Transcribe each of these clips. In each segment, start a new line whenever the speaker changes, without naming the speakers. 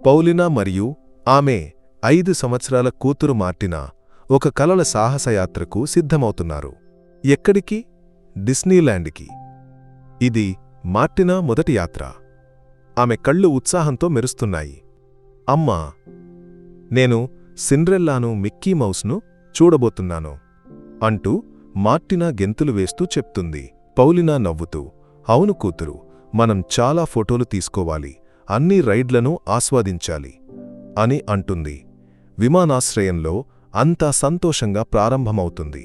పౌలినా మరియు ఆమె ఐదు సంవత్సరాల కూతురు మార్టినా ఒక కలల సాహసయాత్రకు సిద్ధమవుతున్నారు. ఎక్కడికి? డిస్నీల్యాండ్కి ఇది మార్టినా మొదటి యాత్ర. ఆమె కళ్ళు ఉత్సాహంతో మెరుస్తున్నాయి. అమ్మా! నేను సిండ్రెల్లాను మిక్కీ మౌస్ను చూడబోతున్నాను అంటూ మార్టినా గెంతులు వేస్తూ చెప్తుంది. పౌలినా నవ్వుతూ అవును కూతురు మనం చాలా ఫోటోలు తీసుకోవాలి. అన్ని రైడ్లను ఆస్వాదించాలి అని అంటుంది. విమానాశ్రయంలో అంతా సంతోషంగా ప్రారంభమవుతుంది.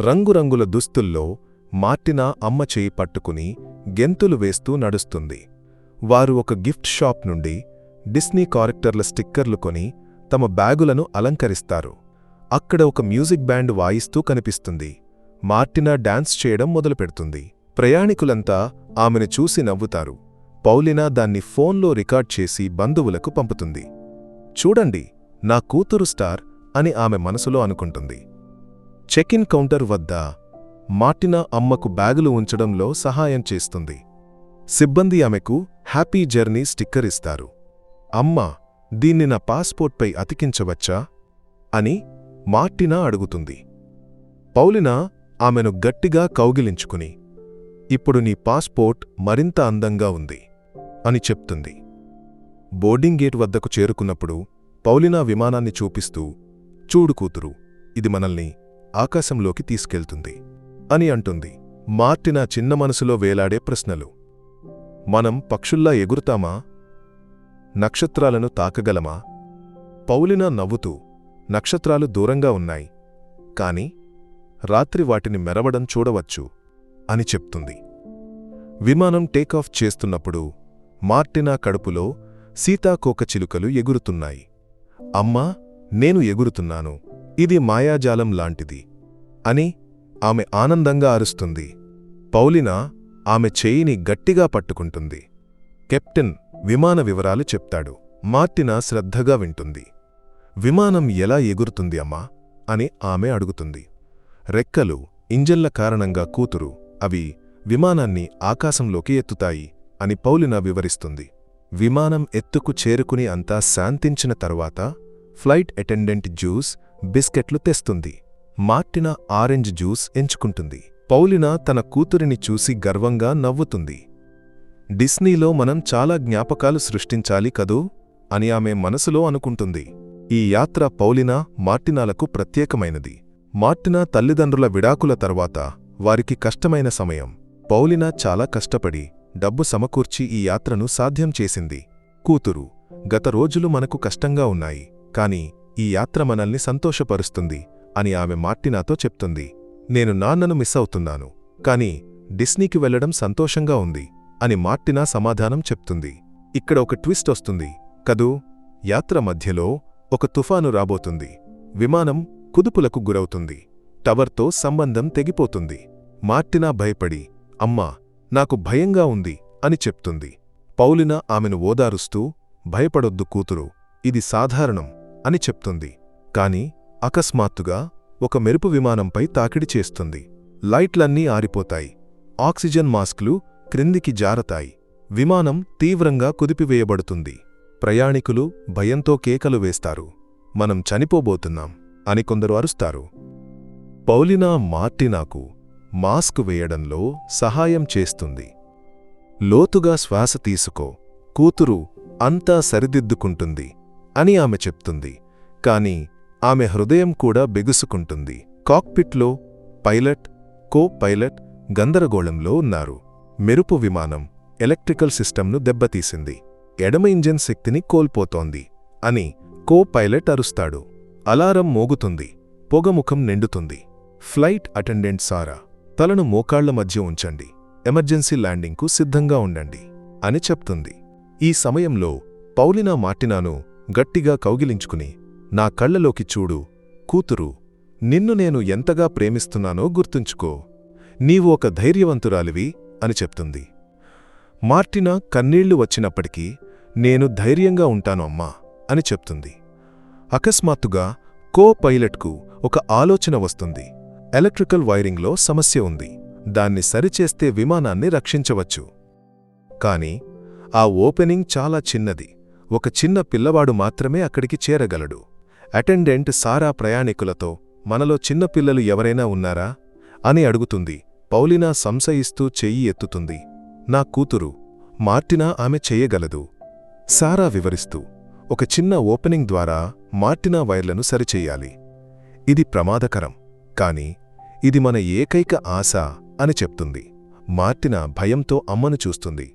రంగురంగుల దుస్తుల్లో మార్టినా అమ్మ చేయి పట్టుకుని గెంతులు వేస్తూ నడుస్తుంది. వారు ఒక గిఫ్ట్ షాప్ నుండి డిస్నీ కారెక్టర్ల స్టిక్కర్లు కొని తమ బ్యాగులను అలంకరిస్తారు. అక్కడ ఒక మ్యూజిక్ బ్యాండ్ వాయిస్తూ కనిపిస్తుంది. మార్టినా డాన్స్ చేయడం మొదలుపెడుతుంది. ప్రయాణికులంతా ఆమెను చూసి నవ్వుతారు. పౌలినా దాన్ని ఫోన్లో రికార్డ్ చేసి బంధువులకు పంపుతుంది. చూడండి నా కూతురు స్టార్ అని ఆమె మనసులో అనుకుంటుంది. చెక్ ఇన్ కౌంటర్ వద్ద మార్టినా అమ్మకు బ్యాగులు ఉంచడంలో సహాయం చేస్తుంది. సిబ్బంది ఆమెకు హ్యాపీ జర్నీ స్టిక్కర్ ఇస్తారు. అమ్మా దీన్ని నా పాస్పోర్ట్పై అతికించవచ్చా? అని మార్టినా అడుగుతుంది. పౌలినా ఆమెను గట్టిగా కౌగిలించుకుని ఇప్పుడు నీ పాస్పోర్ట్ మరింత అందంగా ఉంది. అని చెప్తుంది. బోర్డింగ్ గేట్ వద్దకు చేరుకున్నప్పుడు పౌలినా విమానాన్ని చూపిస్తూ చూడు కూతురు ఇది మనల్ని ఆకాశంలోకి తీసుకెళ్తుంది అని అంటుంది. మార్టిన చిన్న మనసులో వేలాడే ప్రశ్నలు. మనం పక్షుల్లా ఎగురుతామా? నక్షత్రాలను తాకగలమా? పౌలినా నవ్వుతూ నక్షత్రాలు దూరంగా ఉన్నాయి కాని రాత్రి వాటిని మెరవడం చూడవచ్చు అని చెప్తుంది. విమానం టేకాఫ్ చేస్తున్నప్పుడు మార్టినా కడుపులో సీతాకోకచిలుకలు ఎగురుతున్నాయి. అమ్మా నేను ఎగురుతున్నాను. ఇది మాయాజాలం లాంటిది అని ఆమె ఆనందంగా అరుస్తుంది. పౌలినా ఆమె చేయిని గట్టిగా పట్టుకుంటుంది. కెప్టెన్ విమాన వివరాలు చెప్తాడు. మార్టినా శ్రద్ధగా వింటుంది. విమానం ఎలా ఎగురుతుంది అమ్మా అని ఆమె అడుగుతుంది. రెక్కలు ఇంజన్ల కారణంగా కూతురు అవి విమానాన్ని ఆకాశంలోకి ఎత్తుతాయి. అని పౌలిన వివరిస్తుంది. విమానం ఎత్తుకు చేరుకుని అంతా శాంతించిన తరువాత ఫ్లైట్ అటెండెంట్ జ్యూస్ బిస్కెట్లు తెస్తుంది. మార్టిన ఆరెంజ్ జ్యూస్ ఎంచుకుంటుంది. పౌలిన తన కూతురిని చూసి గర్వంగా నవ్వుతుంది. డిస్నీలో మనం చాలా జ్ఞాపకాలు సృష్టించాలి కదూ? అని ఆమె మనసులో అనుకుంటుంది. ఈ యాత్ర పౌలినా మార్టినాలకు ప్రత్యేకమైనది. మార్టినా తల్లిదండ్రుల విడాకుల తర్వాత వారికి కష్టమైన సమయం. పౌలినా చాలా కష్టపడి డబ్బు సమకూర్చి ఈ యాత్రను సాధ్యం చేసింది. కూతురు గత రోజులు మనకు కష్టంగా ఉన్నాయి కాని ఈ యాత్ర మనల్ని సంతోషపరుస్తుంది అని ఆమె మార్టినాతో చెప్తుంది. నేను నాన్నను మిస్ అవుతున్నాను కాని డిస్నీకి వెళ్ళడం సంతోషంగా ఉంది అని మార్టినా సమాధానం చెప్తుంది. ఇక్కడ ఒక ట్విస్ట్ వస్తుంది. కదూ యాత్ర మధ్యలో ఒక తుఫాను రాబోతుంది. విమానం కుదుపులకు గురవుతుంది. టవర్తో సంబంధం తెగిపోతుంది. మార్టినా భయపడి అమ్మా నాకు భయంగా ఉంది అని చెప్తుంది. పౌలినా ఆమెను ఓదారుస్తూ భయపడొద్దు కూతురు ఇది సాధారణం అని చెప్తుంది. కాని అకస్మాత్తుగా ఒక మెరుపు విమానంపై తాకిడి చేస్తుంది. లైట్లన్నీ ఆరిపోతాయి. ఆక్సిజన్ మాస్కులు క్రిందికి జారతాయి. విమానం తీవ్రంగా కుదిపివేయబడుతుంది. ప్రయాణికులు భయంతో కేకలు వేస్తారు. మనం చనిపోబోతున్నాం అని కొందరు అరుస్తారు. పౌలినా మార్టినాకు మాస్క్ వేయడంలో సహాయం చేస్తుంది. లోతుగా శ్వాస తీసుకో. కూతురు అంతా సరిదిద్దుకుంటుంది అని ఆమె చెప్తుంది. కాని ఆమె హృదయం కూడా బిగుసుకుంటుంది. కాక్పిట్లో పైలట్ కో పైలట్ గందరగోళంలో ఉన్నారు. మెరుపు విమానం ఎలక్ట్రికల్ సిస్టంను దెబ్బతీసింది. ఎడమ ఇంజన్ శక్తిని కోల్పోతోంది అని కో పైలట్ అరుస్తాడు. అలారం మోగుతుంది. పొగముఖం నిండుతుంది. ఫ్లైట్ అటెండెంట్ సారా తలను మోకాళ్ళ మధ్య ఉంచండి. ఎమర్జెన్సీ ల్యాండింగ్కు సిద్ధంగా ఉండండి అని చెప్తుంది. ఈ సమయంలో పౌలినా మార్టినాను గట్టిగా కౌగిలించుకుని నా కళ్ళలోకి చూడు కూతురు నిన్ను నేను ఎంతగా ప్రేమిస్తున్నానో గుర్తుంచుకో. నీవు ఒక ధైర్యవంతురాలివి అని చెప్తుంది. మార్టినా కన్నీళ్ళు వచ్చినప్పటికీ నేను ధైర్యంగా ఉంటాను అమ్మా అని చెప్తుంది. అకస్మాత్తుగా కో పైలట్కు ఒక ఆలోచన వస్తుంది. ఎలక్ట్రికల్ వైరింగ్లో సమస్య ఉంది. దాన్ని సరిచేస్తే విమానాన్ని రక్షించవచ్చు. కాని ఆ ఓపెనింగ్ చాలా చిన్నది. ఒక చిన్న పిల్లవాడు మాత్రమే అక్కడికి చేరగలడు. అటెండెంట్ సారా ప్రయాణికులతో మనలో చిన్నపిల్లలు ఎవరైనా ఉన్నారా? అని అడుగుతుంది. పౌలినా సంశయిస్తూ చెయ్యి ఎత్తుతుంది. నా కూతురు మార్టినా ఆమె చెయ్యగలదు సారా వివరిస్తూ ఒక చిన్న ఓపెనింగ్ ద్వారా మార్టినా వైర్లను సరిచెయ్యాలి ఇది ప్రమాదకరం. కాని ఇది మన ఏకైక ఆశ అని చెప్తుంది. మార్టిన భయంతో అమ్మను చూస్తుంది.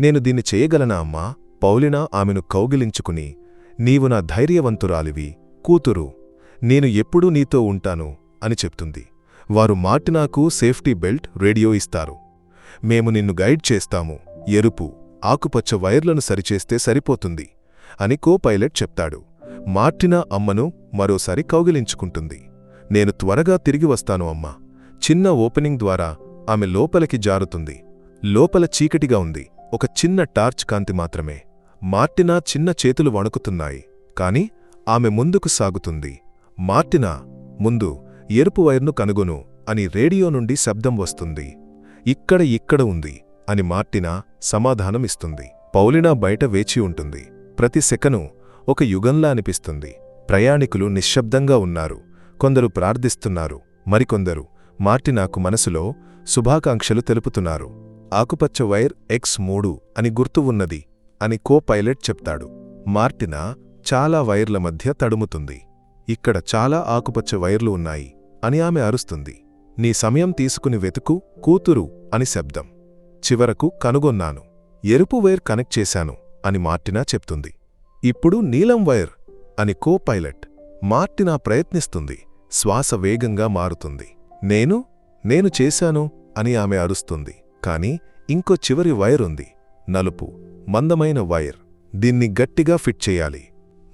నేను దీన్ని చేయగలనా అమ్మా? పౌలినా ఆమెను కౌగిలించుకుని నీవు నా ధైర్యవంతురాలివి కూతురు నేను ఎప్పుడూ నీతో ఉంటాను అని చెప్తుంది. వారు మార్టినాకు సేఫ్టీ బెల్ట్ రేడియో ఇస్తారు. మేము నిన్ను గైడ్ చేస్తాము. ఎరుపు ఆకుపచ్చ వైర్లను సరిచేస్తే సరిపోతుంది అని కో పైలట్ చెప్తాడు. మార్టినా అమ్మను మరోసారి కౌగిలించుకుంటుంది. నేను త్వరగా తిరిగి వస్తాను అమ్మా. చిన్న ఓపెనింగ్ ద్వారా ఆమె లోపలికి జారుతుంది. లోపల చీకటిగా ఉంది. ఒక చిన్న టార్చ్ కాంతి మాత్రమే. మార్టినా చిన్న చేతులు వణుకుతున్నాయి. కాని ఆమె ముందుకు సాగుతుంది. మార్టినా ముందు ఎరుపు వైర్ను కనుగొను అని రేడియో నుండి శబ్దం వస్తుంది. ఇక్కడ ఇక్కడ ఉంది అని మార్టినా సమాధానమిస్తుంది పౌలినా బయట వేచి ఉంటుంది. ప్రతి సెకను ఒక యుగంలా అనిపిస్తుంది. ప్రయాణికులు నిశ్శబ్దంగా ఉన్నారు. కొందరు ప్రార్థిస్తున్నారు మరికొందరు మార్టి నాకు మనసులో శుభాకాంక్షలు తెలుపుతున్నారు. ఆకుపచ్చ వైర్ ఎక్స్ మూడు అని గుర్తు ఉన్నది అని కో పైలట్ చెప్తాడు. మార్టినా చాలా వైర్ల మధ్య తడుముతుంది. ఇక్కడ చాలా ఆకుపచ్చ వైర్లు ఉన్నాయి అని ఆమె అరుస్తుంది. నీ సమయం తీసుకుని వెతుకు కూతురు అని శబ్దం. చివరకు కనుగొన్నాను. ఎరుపు వైర్ కనెక్ట్ చేశాను అని మార్టినా చెప్తుంది. ఇప్పుడు నీలం వైర్ అని కో పైలట్ మార్టినా ప్రయత్నిస్తుంది. శ్వాస వేగంగా మారుతుంది. నేను? నేను చేశాను? అని ఆమె అరుస్తుంది. కాని ఇంకో చివరి వైర్ ఉంది. నలుపు మందమైన వైర్. దీన్ని గట్టిగా ఫిట్ చేయాలి.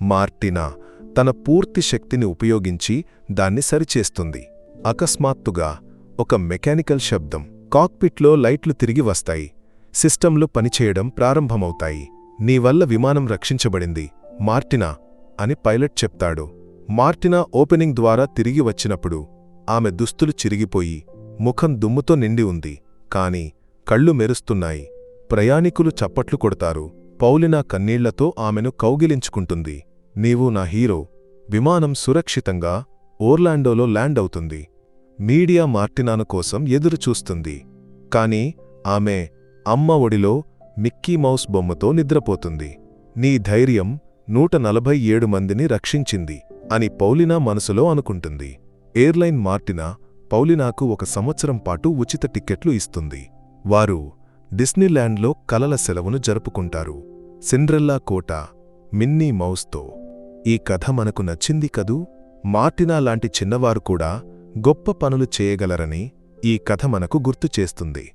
మార్టినా తన పూర్తి శక్తిని ఉపయోగించి దాన్ని సరిచేస్తుంది. అకస్మాత్తుగా ఒక మెకానికల్ శబ్దం. కాక్పిట్లో లైట్లు తిరిగి వస్తాయి. సిస్టంలు పనిచేయడం ప్రారంభమవుతాయి. నీవల్ల విమానం రక్షించబడింది మార్టినా అని పైలట్ చెప్తాడు. మార్టినా ఓపెనింగ్ ద్వారా తిరిగి వచ్చినప్పుడు ఆమె దుస్తులు చిరిగిపోయి ముఖం దుమ్ముతో నిండి ఉంది. కాని కళ్ళు మెరుస్తున్నాయి. ప్రయాణికులు చప్పట్లు కొడతారు. పౌలినా కన్నీళ్ళతో ఆమెను కౌగిలించుకుంటుంది. నీవు నా హీరో. విమానం సురక్షితంగా ఓర్లాండోలో ల్యాండ్ అవుతుంది. మీడియా మార్టినాను కోసం ఎదురుచూస్తుంది కాని ఆమె అమ్మ ఒడిలో మిక్కీ మౌస్ బొమ్మతో నిద్రపోతుంది. నీ ధైర్యం నూట నలభై ఏడు మందిని రక్షించింది. అని పౌలినా మనసులో అనుకుంటుంది. ఎయిర్లైన్ మార్టినా పౌలినాకు ఒక సంవత్సరం పాటు ఉచిత టిక్కెట్లు ఇస్తుంది. వారు డిస్నీల్యాండ్లో కలల సెలవును జరుపుకుంటారు. సిండ్రెల్లా కోట మిన్నీ మౌస్తో. ఈ కథ మనకు నచ్చింది కదూ? మార్టినా లాంటి చిన్నవారు కూడా గొప్ప పనులు చేయగలరని ఈ కథ మనకు గుర్తు చేస్తుంది.